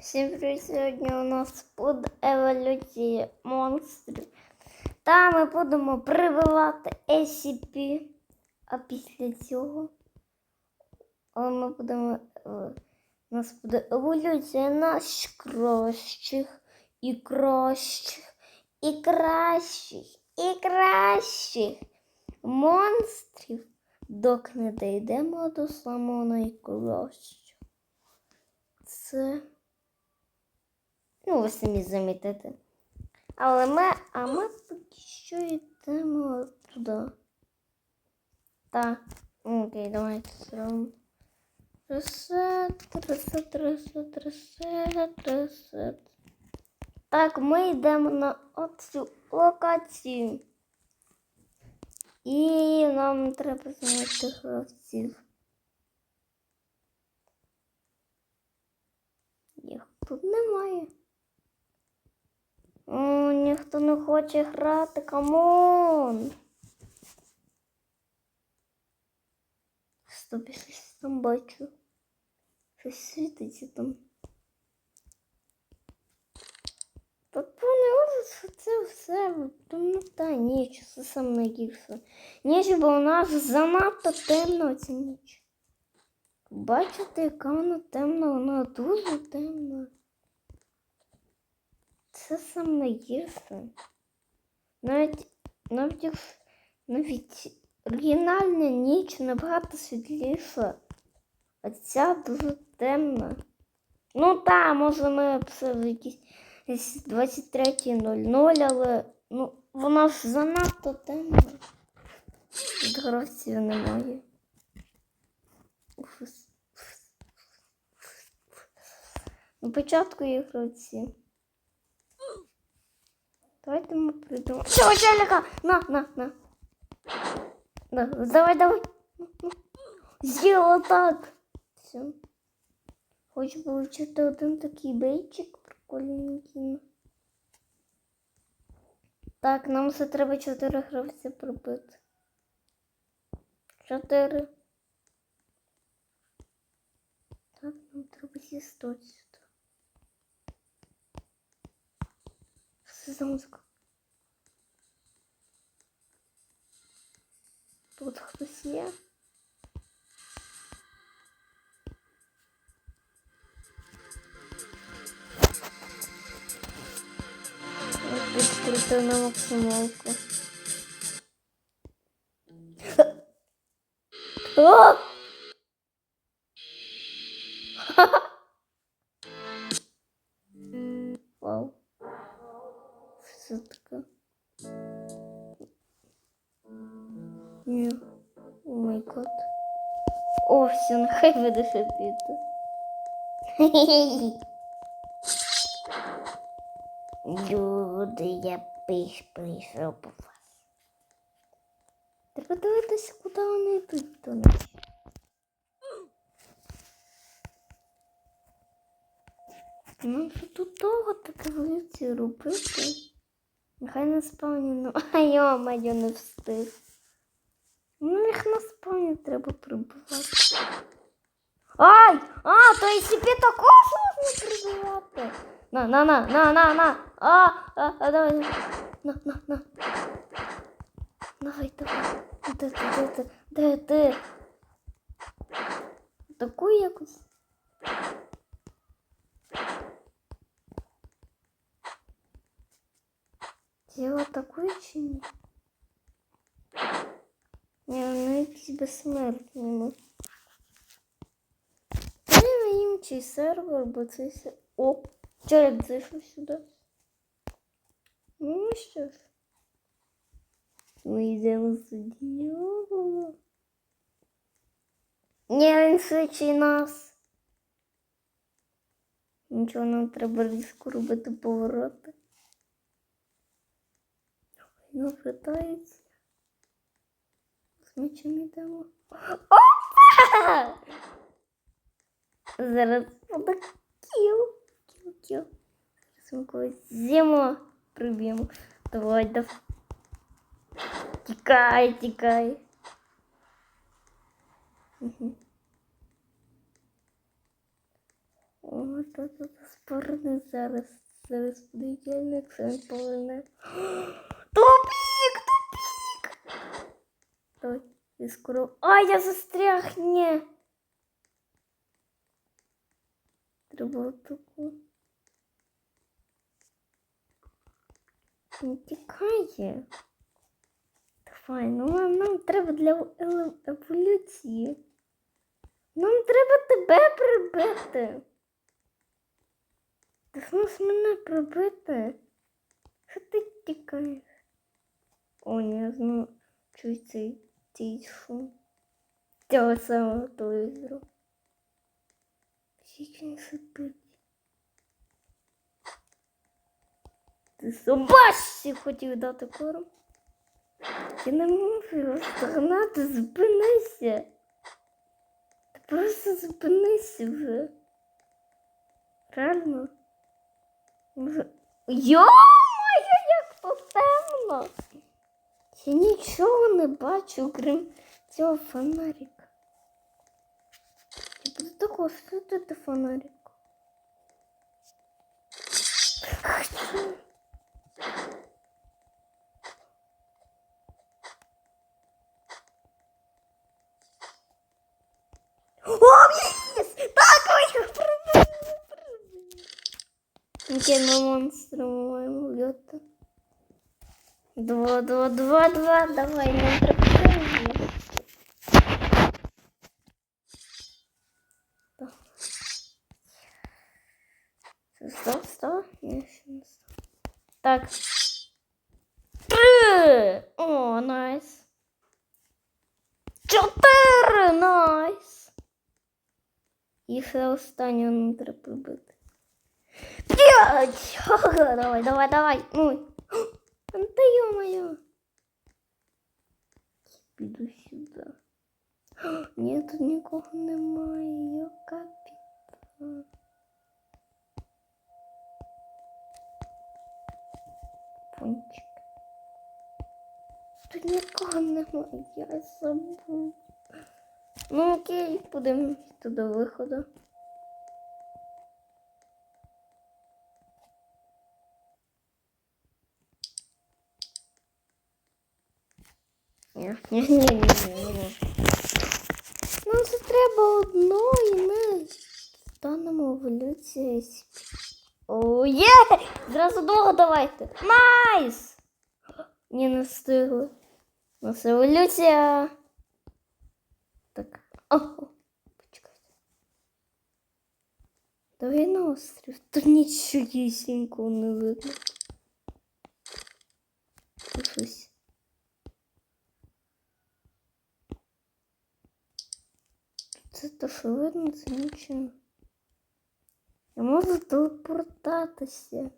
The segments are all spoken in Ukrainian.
Всім привіт! Сьогодні у нас буде еволюція монстрів. Та ми будемо прибивати SCP. А після цього ми будемо. У нас буде еволюція найкращих і кращих, і кращих, і кращих монстрів, доки не дійдемо до самого найкращого. Це. Ну, ви самі замітите. Але ми, а ми поки що йдемо туди. Так. Окей, давайте зробимо. Ресет, ресет, ресет, ресет, ресет. Так, ми йдемо на оцю локацію. І нам треба знайти гравців. Їх тут немає. О, ніхто не хоче грати, камон. Стоп, я щось там бачу. Щось світиться там. Та повне що це все. Ну та ніч, це сам найгірше. Ніч, бо у нас занадто темно ця ніч. Бачите, яка вона темна, вона дуже темна. Це саме найгірше. Навіть, навіть, навіть оригінальна ніч набагато світліша, а ця дуже темна. Ну так, може ми все в якісь 23.00, але ну, вона ж занадто темна. Гравців немає. На початку є гравці. Давайте ми придумаємо. Чого челика? На, на, на. на. Давай, давай. З'їла так. Все. Хочу получити один такий бейчик прикольненький. Так, нам все треба чотири гравця пробити. Чотири. Так, нам треба сюди. Що за музика? Тут хтось є? Відкрити на максималку. О! Люди, я прийшов по вас. Треба дивитися, куди вони йдуть до нас. Ну, тут довго таке вулиці робити? Нехай на спавні, а йо-моє, не встиг. Ну, їх на спавні треба прибивати. Ай! А, то і собі також можна прибивати. На, на, на, на, на, на. А, а, а, давай. На, на, на. Давай, давай. Де ти, де ти, де ти? Таку якось. Ти його атакує чи ні? Ні, вони якісь безсмертні. На інший сервер, бо це. О, Джерек зайшов сюди. Ну що ж. Ми йдемо сюди. О. Ні, він швидший нас. Нічого нам треба різко робити повороти. Він вертається. З мечем йдемо. Опа! Зараз буде кіл. Кіл, кіл. Зараз ми когось з'їмо, приб'ємо. Давай, давай. Тікай, тікай. Угу. О, та тут спорне зараз. Зараз буде ідеально, якщо він поверне. Тупік, тупік! Давай, я скоро. А, я застряг, ні. Треба таку. Не тікає. Давай, ну нам, нам треба для еволюції. Нам треба тебе прибити. Ти змус мене прибити. Що ти тікаєш? О, я знову чую цей, цей шум. Цього самого телевізору. Як він. Ти собачці хотів дати корм. Я не можу його стогнати, зупинися. Ти просто зупинися вже. Реально. Може... Йо-моє, як тут темно. Я нічого не бачу, крім цього фонарика. Я буду такого світити фонарик. О, єс! Так, ми його пробили! Яке на монстра ми маємо вбити? Два, два, два, два, давай, нам Стоп, стоп, я ще не стоп. Так. Три! О, найс. Чотири! Найс! І ще останнє не треба прибити. П'ять! Ха-ха, Давай, давай, давай. Ну. Та ё-моё. Піду сюди. Ні, тут нікого немає. Йо, капітан. Пончик. Тут нікого немає, я забув. Ну окей, будемо йти до виходу. Ні, ні, ні, ні, ні. Нам це треба одно і ми станемо еволюцією. О, є! Зразу двох давайте. Найс! Ні, не встигли. У нас еволюція. Так. О, почекайте. Давай на острів. Тут нічогісінького не видно. Щось. Це то, що видно, це нічого. Я можу телепортатися.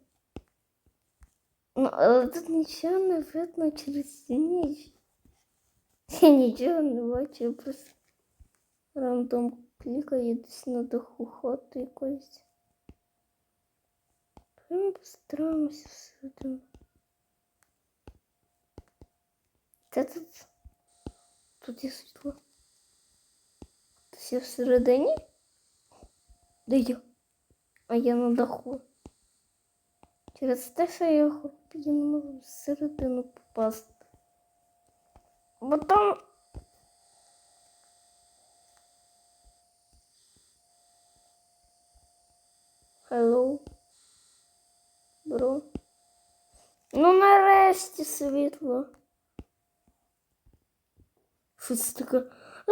Ну, але тут нічого не видно через цю ніч. Я нічого не бачу, я просто рандом клікаю десь на даху хати якоїсь. Ми постараємося всюди. Це тут. Тут є світло. Хтось є всередині? Де я? А я на даху. Через те, що я його я не можу всередину попасти. Бо там. Hello. Бро. Ну нарешті світло. Щось таке. А,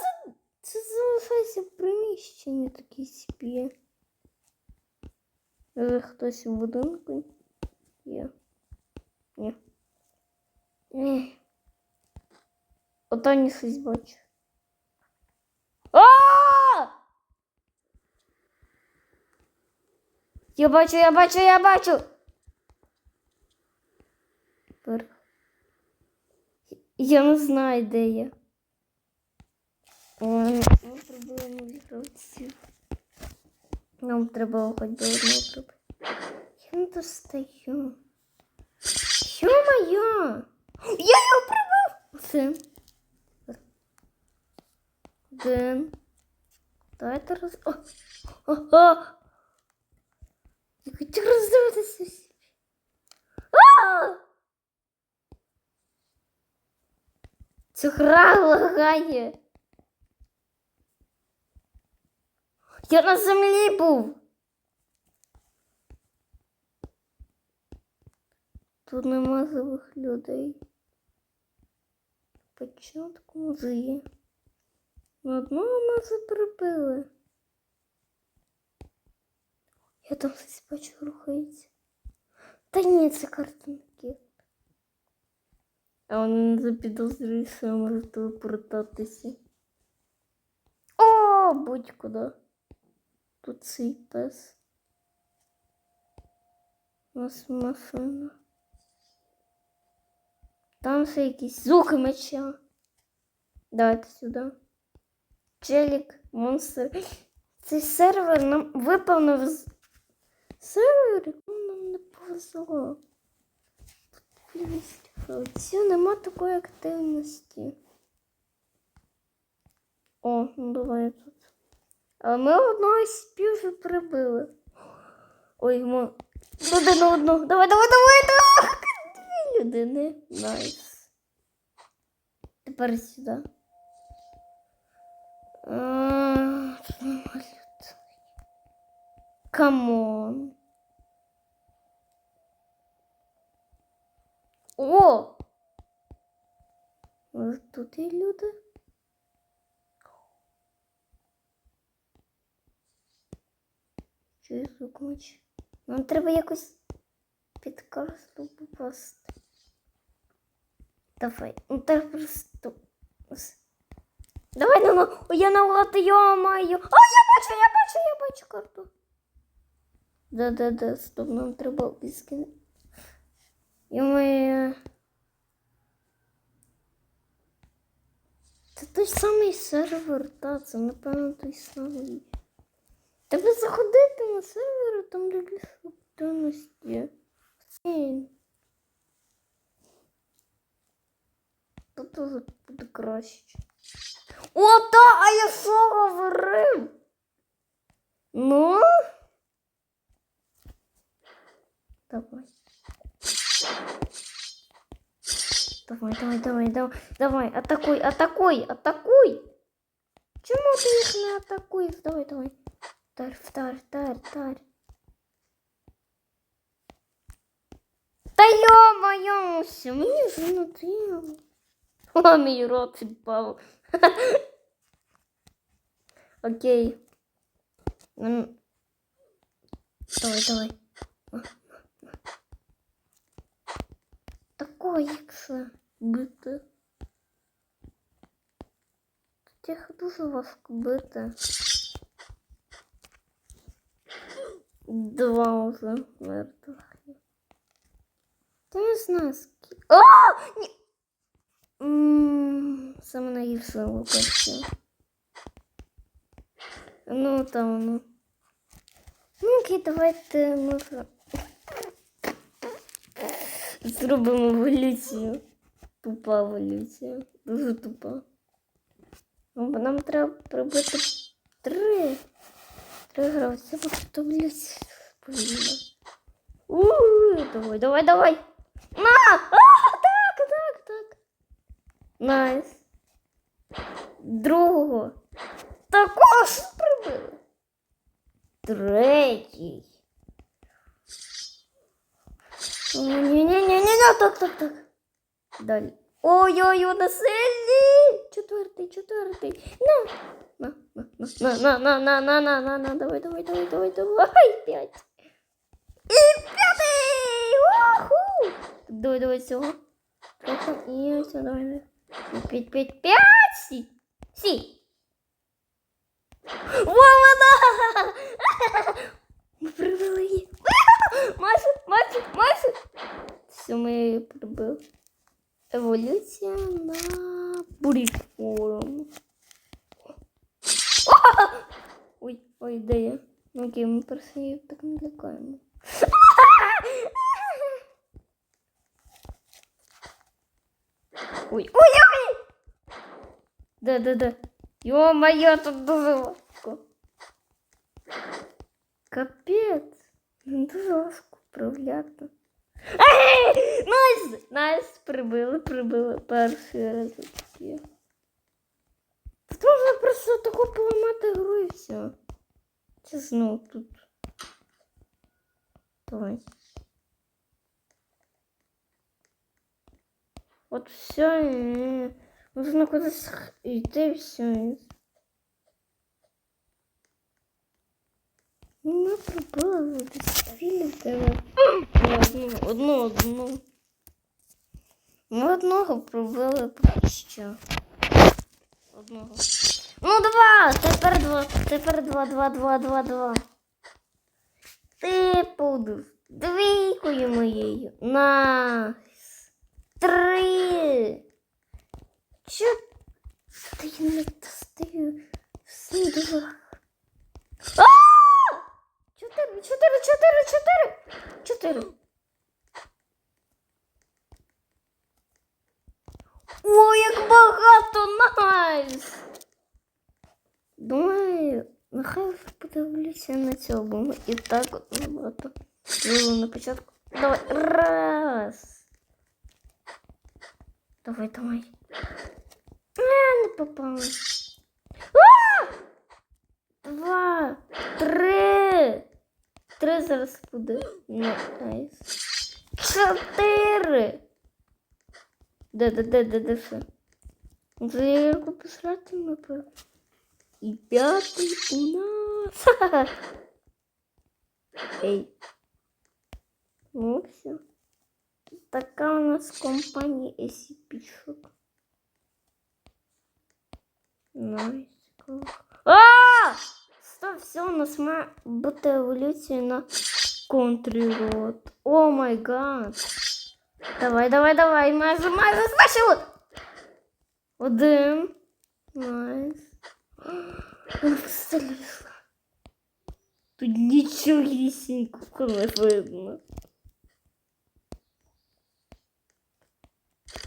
це, це залишається приміщення такі собі. Е, Хтось в будинку є. Ні. Ні. Ото не щось бачу. Я бачу, я бачу, я бачу. Я не знаю, де я. Ми пробуємо відкрити. Нам треба хоч до одного трупи. Я не достаю. Ё-моё! Я його прибив! Все. Один. Давайте роз... О! Ого! Я хотів роздивитися! Ця гра лагає. Я на землі був. Тут нема живих людей. Початку музею. На одного нас і прибили. Я там щось бачу рухається. Та ні, це картинки. А він запідозрює, що я можу телепортатися. О, будь-куди. Тут цей пес. У нас машина. Там ще якісь звуки меча. Давайте сюди. Челік, монстр. Цей сервер нам виповнив з сервер, нам не повезло. Цю нема такої активності. О, ну давай тут. Ми одного спів прибили. Ой, ми людину одну. Давай, давай, давай, давай! Дві людини. Найс. Тепер сюди. Камон. О! Тут є люди? Чи звук меч? Нам треба якось під карту попасти. Давай, ну так просто. Давай, ну, ну, я нагадую, йо-маю. О, я бачу, я бачу, я бачу карту. Да-да-да, стоп, нам треба вискинути. Йо-моє. Це той самий сервер, та, це напевно той самий. Тебе заходити на сервер, там де активності. Ні. Тут тоже буде краще. О, та, а я що говорив? Ну? Давай. Давай, давай, давай, давай, давай, атакуй, атакуй, атакуй. Чому ти їх не атакуєш? Давай, давай. Тар-тар, тар-тар. Та йо-моє, мені вже надоело. О, мій рот відпав. Окей. Давай, давай. Такой якщо бити. Тих дуже важко бити. Два вже мертвих. Та не знаю скільки. А! Ні! Саме найгірша локація. Ну там, ну. Ну окей, давайте може. Зробимо еволюцію. Тупа еволюція. Дуже тупа. Ну, нам треба прибити три. Три гравця, бо тут еволюція повільно. Ууу, давай, давай, давай. На! А, так, так, так. Найс. Другого. Також прибили. Третій. Ні-ні-ні-ні-ні, так, так, так. Далі. Ой-ой, вони сильні. Четвертий, четвертий. На. На, на, на, на, на, на, на, на, на, давай, давай, давай, давай, давай, п'ять. І п'ятий! Уху! Давай, давай, цього. І все, давай. П'ять, п'ять, п'ять, сі. Сі. Вована! Ми прибили її. Майже, майже, майже. Все, ми прибили. Еволюція на буріформ. Ой, ой, де я? Ну, Окей, ми просто її так не лякаємо. Ой, ой, ой! Да, да, да. Ё-моё, тут дуже важко. Капець. Ну, Дуже важко управляти. Найс! Найс! Прибили, прибили. Перший раз. Тут можна просто таку поламати гру і все. Це знов тут. Давай. От все, можна кудись йти і все. Ми пробили десь. Одну, одну, одну. Ми одного пробили поки що. Одного. Ну, два! Тепер два. Тепер два, два, два, два, два. Ти будеш двійкою моєю. Найс. Три. Чо? Та я не достаю. Все дуже. А! Чотири, чотири, чотири, чотири. Чотири. О, як багато найс! Думаю, нехай подивлюся на цьому. І так от набагато. Було на початку. Давай. Раз. Давай, давай. А, не попала. А! Два. Три. Три зараз буде. Ну. Чотири. Де, де, де, де, де все? Я його посрати напевно. І п'ятий у нас. Ей. Ну все. Така у нас компанія SCP Shock. Найс. А! Стоп, все, у нас має бути еволюція на контррот. О май гад. Давай, давай, давай, майже, майже знищили. Один. Найс. Вона залізла. Тут нічогісінько не видно.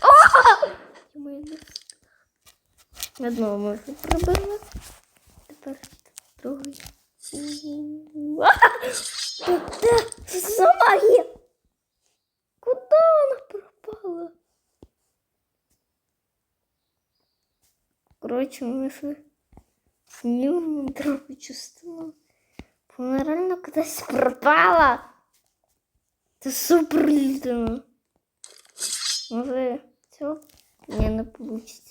О! Йому не Одного ми вже пробили. Тепер другий. А! Куди? Це за магія? Куди вона пропала? Коротше, ми ще знімемо другу частину. Бо Вона реально кудись пропала. Це супер людина. Може, цього? Ні, не вийде.